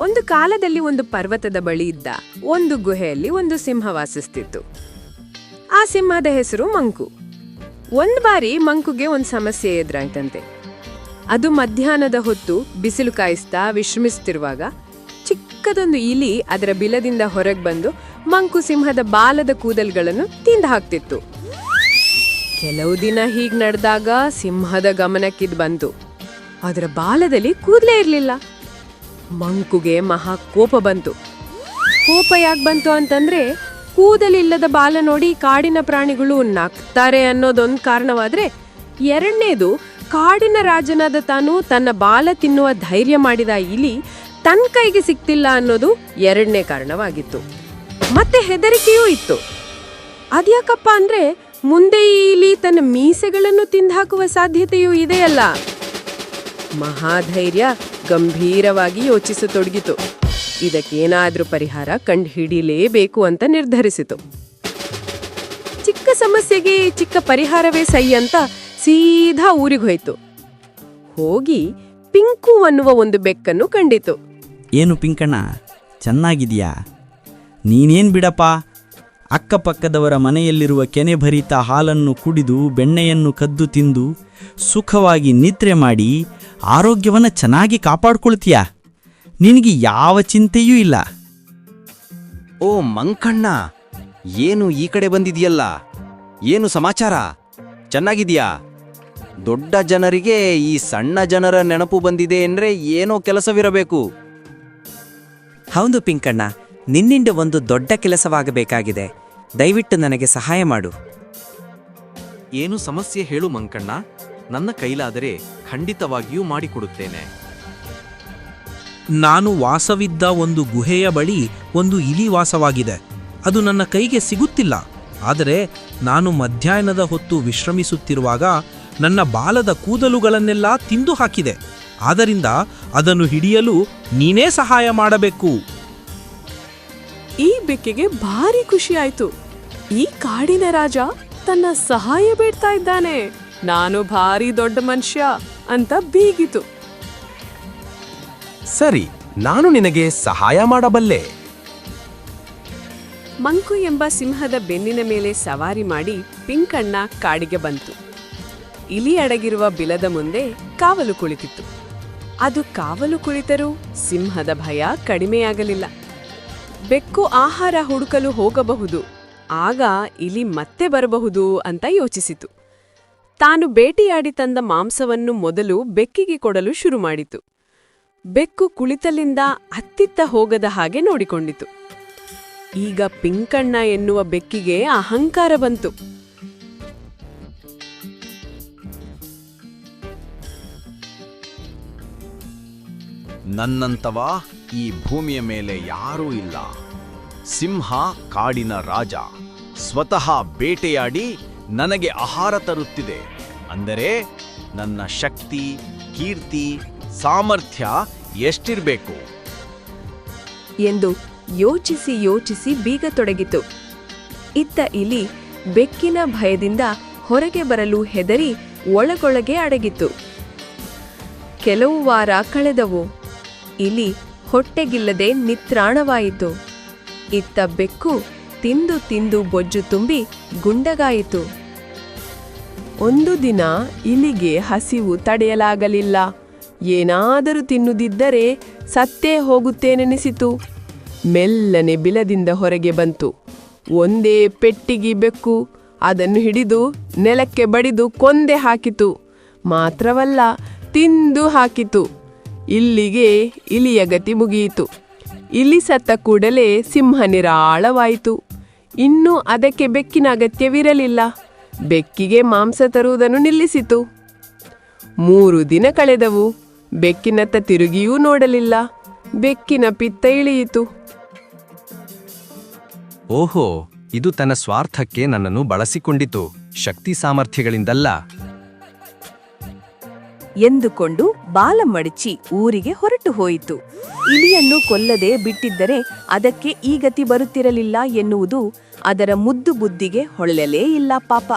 ಒಂದು ಕಾಲದಲ್ಲಿ ಒಂದು ಪರ್ವತದ ಬಳಿ ಇದ್ದ ಒಂದು ಗುಹೆಯಲ್ಲಿ ಒಂದು ಸಿಂಹ ವಾಸಿಸ್ತಿತ್ತು. ಆ ಸಿಂಹದ ಹೆಸರು ಮಂಕು. ಒಂದ್ ಬಾರಿ ಮಂಕುಗೆ ಒಂದು ಸಮಸ್ಯೆ ಎದುರಾಯ್ತಂತೆ. ಅದು ಮಧ್ಯಾಹ್ನದ ಹೊತ್ತು ಬಿಸಿಲು ಕಾಯಿಸ್ತಾ ವಿಶ್ರಮಿಸ್ತಿರುವಾಗ ಚಿಕ್ಕದೊಂದು ಇಲಿ ಅದರ ಬಿಲದಿಂದ ಹೊರಗೆ ಬಂದು ಮಂಕು ಸಿಂಹದ ಬಾಲದ ಕೂದಲ್ಗಳನ್ನು ತಿಂದು ಹಾಕ್ತಿತ್ತು. ಕೆಲವು ದಿನ ಹೀಗೆ ನಡೆದಾಗ ಸಿಂಹದ ಗಮನಕ್ಕಿದ್ ಬಂತು. ಅದರ ಬಾಲದಲ್ಲಿ ಕೂದಲೇ ಇರಲಿಲ್ಲ. ಮಂಕುಗೆ ಮಹಾ ಕೋಪ ಬಂತು. ಕೋಪ ಯಾಕೆ ಬಂತು ಅಂತಂದ್ರೆ, ಕೂದಲಿಲ್ಲದ ಬಾಲ ನೋಡಿ ಕಾಡಿನ ಪ್ರಾಣಿಗಳು ನಗ್ತಾರೆ ಅನ್ನೋದೊಂದು ಕಾರಣವಾದ್ರೆ, ಎರಡನೇದು ಕಾಡಿನ ರಾಜನಾದ ತಾನು ತನ್ನ ಬಾಲ ತಿನ್ನುವ ಧೈರ್ಯ ಮಾಡಿದ ಇಲಿ ತನ್ನ ಕೈಗೆ ಸಿಕ್ತಿಲ್ಲ ಅನ್ನೋದು ಎರಡನೇ ಕಾರಣವಾಗಿತ್ತು. ಮತ್ತೆ ಹೆದರಿಕೆಯೂ ಇತ್ತು. ಅದ್ಯಾಕಪ್ಪ ಅಂದ್ರೆ, ಮುಂದೆ ಈ ಇಲಿ ತನ್ನ ಮೀಸೆಗಳನ್ನು ತಿಂದಾಕುವ ಸಾಧ್ಯತೆಯೂ ಇದೆಯಲ್ಲ. ಮಹಾಧೈರ್ಯ ಗಂಭೀರವಾಗಿ ಯೋಚಿಸತೊಡಗಿತು. ಇದಕ್ಕೇನಾದ್ರೂ ಪರಿಹಾರ ಕಂಡುಹಿಡಿಯಲೇಬೇಕು ಅಂತ ನಿರ್ಧರಿಸಿತು. ಚಿಕ್ಕ ಸಮಸ್ಯೆಗೆ ಚಿಕ್ಕ ಪರಿಹಾರವೇ ಸೈ ಅಂತ ಸೀದಾ ಊರಿಗೆ ಹೋಯ್ತು. ಹೋಗಿ ಪಿಂಕು ಅನ್ನುವ ಒಂದು ಬೆಕ್ಕನ್ನು ಕಂಡಿತು. ಏನು ಪಿಂಕಣ್ಣ, ಚೆನ್ನಾಗಿದೆಯಾ? ನೀನೇನು ಬಿಡಪ್ಪ? ಅಕ್ಕಪಕ್ಕದವರ ಮನೆಯಲ್ಲಿರುವ ಕೆನೆ ಭರಿತ ಹಾಲನ್ನು ಕುಡಿದು, ಬೆಣ್ಣೆಯನ್ನು ಕದ್ದು ತಿಂದು, ಸುಖವಾಗಿ ನಿದ್ರೆ ಮಾಡಿ ಆರೋಗ್ಯವನ್ನು ಚೆನ್ನಾಗಿ ಕಾಪಾಡ್ಕೊಳ್ತೀಯ? ನಿನಗೆ ಯಾವ ಚಿಂತೆಯೂ ಇಲ್ಲ. ಓ ಮಂಕಣ್ಣ ಏನು ಈ ಕಡೆ ಬಂದಿದೆಯಲ್ಲ? ಏನು ಸಮಾಚಾರ? ಚೆನ್ನಾಗಿದೆಯಾ? ದೊಡ್ಡ ಜನರಿಗೆ ಈ ಸಣ್ಣ ಜನರ ನೆನಪು ಬಂದಿದೆ ಅಂದ್ರೆ ಏನೋ ಕೆಲಸವಿರಬೇಕು. ಹೌದು ಪಿಂಕಣ್ಣ ನಿನ್ನಿಂದ ಒಂದು ದೊಡ್ಡ ಕೆಲಸವಾಗಬೇಕಾಗಿದೆ. ದಯವಿಟ್ಟು ನನಗೆ ಸಹಾಯ ಮಾಡು. ಏನು ಸಮಸ್ಯೆ ಹೇಳು ಮಂಕಣ್ಣ ನನ್ನ ಕೈಲಾದರೆ ಖಂಡಿತವಾಗಿಯೂ ಮಾಡಿಕೊಡುತ್ತೇನೆ. ನಾನು ವಾಸವಿದ್ದ ಒಂದು ಗುಹೆಯ ಬಳಿ ಒಂದು ಇಲಿ ವಾಸವಾಗಿದೆ. ಅದು ನನ್ನ ಕೈಗೆ ಸಿಗುತ್ತಿಲ್ಲ. ಆದರೆ ನಾನು ಮಧ್ಯಾಹ್ನದ ಹೊತ್ತು ವಿಶ್ರಮಿಸುತ್ತಿರುವಾಗ ನನ್ನ ಬಾಲದ ಕೂದಲುಗಳನ್ನೆಲ್ಲ ತಿಂದು ಹಾಕಿದೆ. ಆದ್ದರಿಂದ ಅದನ್ನು ಹಿಡಿಯಲು ನೀನೇ ಸಹಾಯ ಮಾಡಬೇಕು. ಈ ಬೆಕ್ಕೆಗೆ ಭಾರಿ ಖುಷಿಯಾಯ್ತು ಆಯ್ತು. ಈ ಕಾಡಿನ ರಾಜ ತನ್ನ ಸಹಾಯ ಬೇಡ್ತಾ ಇದ್ದಾನೆ. ನಾನು ಭಾರಿ ದೊಡ್ಡ ಮನುಷ್ಯ. ಅಂತ ಬೀಗಿತು. ಸರಿ ನಾನು ನಿನಗೆ ಸಹಾಯ ಮಾಡಬಲ್ಲೆ. ಮಂಕು ಎಂಬ ಸಿಂಹದ ಬೆನ್ನಿನ ಮೇಲೆ ಸವಾರಿ ಮಾಡಿ ಪಿಂಕಣ್ಣ ಕಾಡಿಗೆ ಬಂತು. ಇಲಿ ಅಡಗಿರುವ ಬಿಲದ ಮುಂದೆ ಕಾವಲು ಕುಳಿತಿತ್ತು. ಅದು ಕಾವಲು ಕುಳಿತರೂ ಸಿಂಹದ ಭಯ ಕಡಿಮೆಯಾಗಲಿಲ್ಲ. ಬೆಕ್ಕು ಆಹಾರ ಹುಡುಕಲು ಹೋಗಬಹುದು ಆಗ ಇಲಿ ಮತ್ತೆ ಬರಬಹುದು ಅಂತ ಯೋಚಿಸಿತು. ತಾನು ಬೇಟೆಯಾಡಿ ತಂದ ಮಾಂಸವನ್ನು ಮೊದಲು ಬೆಕ್ಕಿಗೆ ಕೊಡಲು ಶುರು ಮಾಡಿತು ಬೆಕ್ಕು ಕುಳಿತಲಿಂದ ಹತ್ತಿತ್ತ ಹೋಗದ ಹಾಗೆ ನೋಡಿಕೊಂಡಿತು. ಈಗ ಪಿಂಕಣ್ಣ ಎನ್ನುವ ಬೆಕ್ಕಿಗೆ ಅಹಂಕಾರ ಬಂತು. ನನ್ನಂತವ ಈ ಭೂಮಿಯ ಮೇಲೆ ಯಾರೂ ಇಲ್ಲ. ಸಿಂಹ ಕಾಡಿನ ರಾಜ. ಸ್ವತಃ ಬೇಟೆಯಾಡಿ ನನಗೆ ಆಹಾರ ತರುತ್ತಿದೆ. ಅಂದರೆ ನನ್ನ ಶಕ್ತಿ, ಕೀರ್ತಿ, ಸಾಮರ್ಥ್ಯ ಎಷ್ಟಿರಬೇಕು? ಎಂದು ಯೋಚಿಸಿ ಯೋಚಿಸಿ ಬೀಗ ತೊಡಗಿತು. ಇತ್ತ ಇಲಿ ಬೆಕ್ಕಿನ ಭಯದಿಂದ ಹೊರಗೆ ಬರಲು ಹೆದರಿ ಒಳಗೊಳಗೆ ಅಡಗಿತು. ಕೆಲವು ವಾರ ಕಳೆದವು. ಇಲಿ ಹೊಟ್ಟೆಗಿಲ್ಲದೆ ನಿತ್ರಾಣವಾಯಿತು. ಇತ್ತ ಬೆಕ್ಕು ತಿಂದು ತಿಂದು ಬೊಜ್ಜು ತುಂಬಿ ಗುಂಡಗಾಯಿತು. ಒಂದು ದಿನ ಇಲಿಗೆ ಹಸಿವು ತಡೆಯಲಾಗಲಿಲ್ಲ. ಏನಾದರೂ ತಿನ್ನುದಿದ್ದರೆ ಸತ್ತೇ ಹೋಗುತ್ತೇನೆನಿಸಿತು. ಮೆಲ್ಲನೆ ಬಿಲದಿಂದ ಹೊರಗೆ ಬಂತು. ಒಂದೇ ಪೆಟ್ಟಿಗೆ ಬೆಕ್ಕು, ಅದನ್ನು ಹಿಡಿದು ನೆಲಕ್ಕೆ ಬಡಿದು ಕೊಂದೆ ಹಾಕಿತು. ಮಾತ್ರವಲ್ಲ, ತಿಂದು ಹಾಕಿತು. ಇಲ್ಲಿಗೆ ಇಲಿಯ ಗತಿ ಮುಗಿಯಿತು. ಇಲಿ ಸತ್ತ ಕೂಡಲೇ ಸಿಂಹ ನಿರಾಳವಾಯಿತು. ಇನ್ನೂ ಅದಕ್ಕೆ ಬೆಕ್ಕಿನ ಅಗತ್ಯವಿರಲಿಲ್ಲ. ಬೆಕ್ಕಿಗೆ ಮಾಂಸ ತರುವುದನ್ನು ನಿಲ್ಲಿಸಿತು. ಮೂರು ದಿನ ಕಳೆದವು ಬೆಕ್ಕಿನತ್ತ ತಿರುಗಿಯೂ ನೋಡಲಿಲ್ಲ ಬೆಕ್ಕಿನ ಪಿತ್ತ ಇಳಿಯಿತು. ಓಹೋ ಇದು ತನ್ನ ಸ್ವಾರ್ಥಕ್ಕೆ ನನ್ನನ್ನು ಬಳಸಿಕೊಂಡಿತು ಶಕ್ತಿ ಸಾಮರ್ಥ್ಯಗಳಿಂದಲ್ಲ. ಎಂದುಕೊಂಡು ಬಾಲ ಮಡಚಿ ಊರಿಗೆ ಹೊರಟು ಹೋಯಿತು. ಇಲಿಯನ್ನು ಕೊಲ್ಲದೆ ಬಿಟ್ಟಿದ್ದರೆ ಅದಕ್ಕೆ ಈ ಗತಿ ಬರುತ್ತಿರಲಿಲ್ಲ ಎನ್ನುವುದು ಅದರ ಮುದ್ದು ಬುದ್ಧಿಗೆ ಹೊಳ್ಳಲೇ ಇಲ್ಲ ಪಾಪ.